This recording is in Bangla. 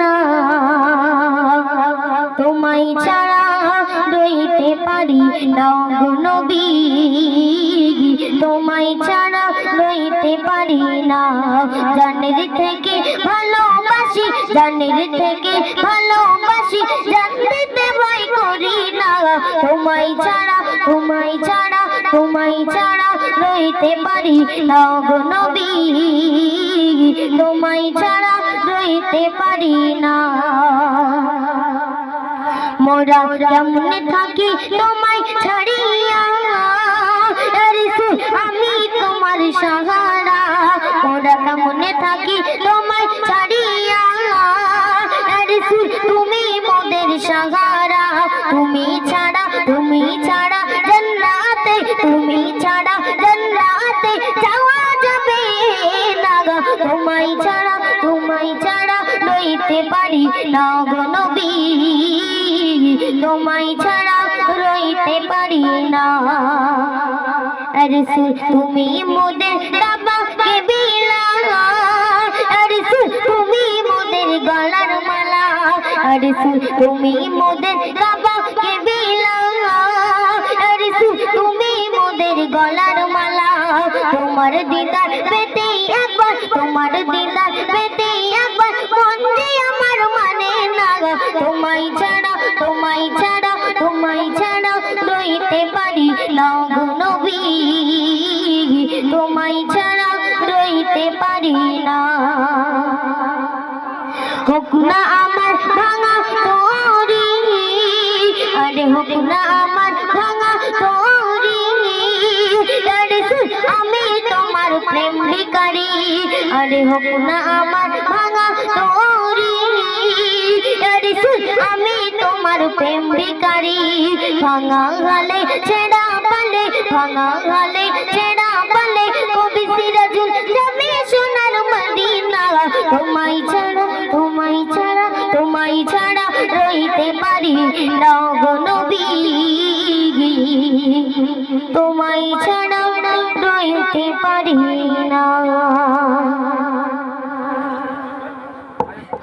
না তোমায় ছাড়া রইতে পারি না নবী। তোমায় ছাড়া রইতে পারি না। জানের থেকে ভালোবাসি, জানের থেকে ভালোবাসি, জানতে ভয় করি না। তোমায় ছাড়া তোমায় ছাড়া তোমায় ছাড়া রইতে পারি না নবী। তোমায় ছাড়া রইতে পারি না। মোরা কেমনে থাকি তোমায় ছাড়িয়া? আমি তোমার সাহারা। মোরা কেমনে থাকি তোমায় ছাড়িয়া? তুমি মোদের সাহারা। তুমি ছাড়া তুমি ছাড়া জান্নাতে, তুমি ছাড়া জান্নাতে যাওয়া পারি না তোমায় ছাড়া রইতে পারি না। আরে তুমি মোদের বাবা কে বিলা আরে তুমি মোদের গলার মালা। আরে তুমি মোদের বাবা কে বিলা আরে তুমি মোদের গলার মালা। তোমার দিদার পেতে একবার, তোমার দিদার তোমায় ছাড়া তোমায় ছাড়া তোমায় ছাড়া রইতে পারি না গো নবী তোমায় ছাড়া রইতে পারি না। হোক না আমার ভাঙা তোরি, আরে হোক না আমার ভাঙা তোরি। আমি তোমার প্রেম ভিকারি আরে হোক না আমার ভাঙা তোরি। প্রেম বিকারি ভাঙা গালে ছেড়া পালে, ভাঙা গালে ছেড়া পালে, কবি সিরাজুল যাবে সোনার মদিনা। তোমায় ছাড়া তোমায় ছাড়া তোমায় ছাড়া রইতে পারি নব নবী। তোমায় ছাড়া রইতে পারি না।